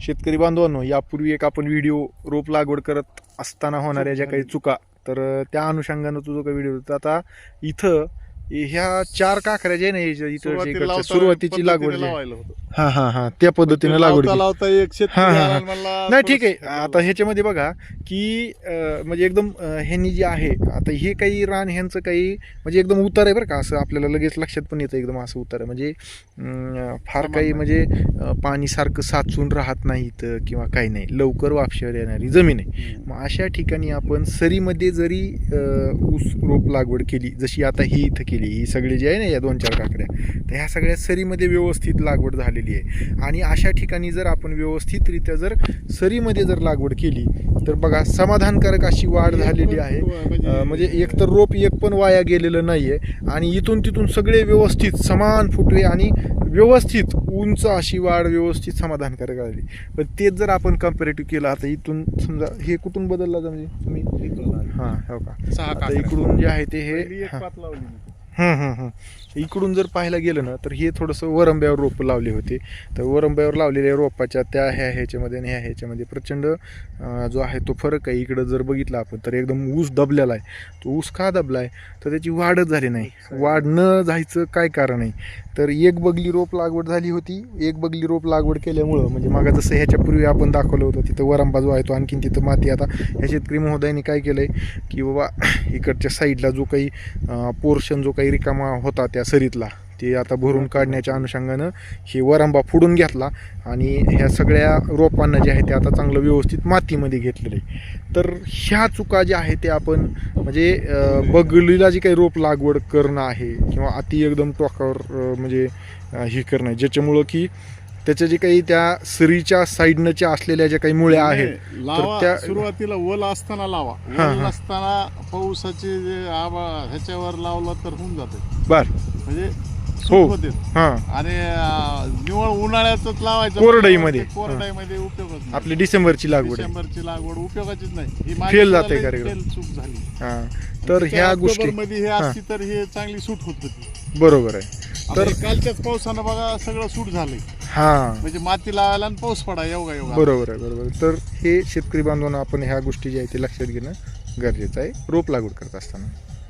शेतकरी बांधवांनो यापूर्वी एक आपण व्हिडिओ रोप लागवड करत असताना होणाऱ्या ज्या काही चुका तर त्या अनुषंगानं तुझा काही व्हिडिओ होता आता इथं ह्या चार काकऱ्या जे नाही इथं सुरुवातीची लागवड हा हा हा त्या पद्धतीने लागवड लावता केली. लावता एक शेतकरी हा, हा, आला हा. आणि म्हणला, नाही ठीक आहे आता ह्याच्यामध्ये बघा की अं, म्हणजे एकदम अं, ह्यांनी जे आहे आता हे काही रान ह्यांचं काही म्हणजे एकदम उतार आहे बरं का असं आपल्याला लगेच लक्षात पण येतं एकदम असं उतार आहे म्हणजे अं, फार काही. म्हणजे अं, पाणी सारखं साचून राहत नाही इथं किंवा काही नाही लवकर वापशावर येणारी जमीन आहे हम्म. मग अशा ठिकाणी आपण सरीमध्ये जरी अं, ऊस रोप लागवड केली जशी आता ही इथं केली ही सगळी जी आहे ना या दोन चार काकड्या तर ह्या सगळ्या सरीमध्ये व्यवस्थित लागवड झालेली आहे. आणि अशा ठिकाणी जर आपण व्यवस्थितरित्या जर सरीमध्ये जर लागवड केली तर बघा समाधानकारक अशी वाढ झालेली आहे. म्हणजे- अं, म्हणजे एक तर रोप एक पण वाया गेलेलं नाहीये. आणि इथून तिथून सगळे व्यवस्थित समान फुटवे आणि व्यवस्थित उंच अशी वाढ व्यवस्थित समाधानकारक आली पण तेच जर आपण कम्पॅरेटिव्ह केलं आता इथून समजा हे कुठून बदलला म्हणजे तुम्ही? हां हो का. इकडून जे आहे ते हे हं, हं, हं. इकडून जर पाहायला गेलं ना तर हे थोडंसं वरंब्यावर रोपं लावले होते. तर वरंब्यावर लावलेल्या रोपाच्या त्या ह्या ह्याच्यामध्ये आणि ह्या ह्याच्यामध्ये प्रचंड जो आहे तो फरक आहे. इकडं जर बघितला आपण तर एकदम ऊस दबलेला आहे. तो ऊस का दबला आहे? तर त्याची वाढच झाली नाही. वाढ न जायचं काय कारण आहे? तर एक बगली रोप लागवड झाली होती. एक बगली रोप लागवड केल्यामुळं म्हणजे मागा जसं ह्याच्यापूर्वी आपण दाखवलं होतं तिथं वरंबा जो आहे तो आणखीन तिथं माती. आता ह्या शेतकरी महोदयांनी काय केलं आहे की बाबा इकडच्या साईडला जो काही पोर्शन जो काही रिकामा होता त्या सरीतला. ते आता भरून काढण्याच्या अनुषंगानं हे वरांबा फोडून घेतला आणि ह्या सगळ्या रोपांना जे आहे ते आता चांगलं व्यवस्थित मातीमध्ये घेतलेलं आहे. तर ह्या चुका ज्या आहे ते आपण म्हणजे बगलीला जी काही रोप लागवड करणं आहे किंवा अति एकदम टोकावर म्हणजे हे करणं आहे ज्याच्यामुळं की त्याच्या जे काही त्या सरीच्या साईडनच्या असलेल्या ज्या काही मुळ्या आहेत लावा त्या- सुरुवातीला वल असताना लावा. वल. असताना पावसाचे जे आबा ह्याच्यावर लावलं तर होऊन जाते. बर. म्हणजे हो. हां. आणि निवळ उन्हाळ्यातच लावायचं कोरडईमध्ये. कोरडाईमध्ये उपयोगच नाही. आपली डिसेंबरची लागवड डिसेंबरची लागवड उपयोगाचीच नाही. Fail जाते कार्यक्रम. चूक झाली. तर ह्या गोष्टी मध्ये हे. असती तर हे चांगली सूट होत होती. बरोबर आहे. तर कालच्याच पावसानं बघा सगळं सूट झालंय. हां. म्हणजे माती लावायला आणि पाऊस पडा योगा योगा. बरोबर आहे बरोबर आहे. तर हे शेतकरी बांधवांना आपण ह्या गोष्टी ज्या आहेत ते लक्षात घेणं गरजेचं आहे. रोप लागवड करत असताना.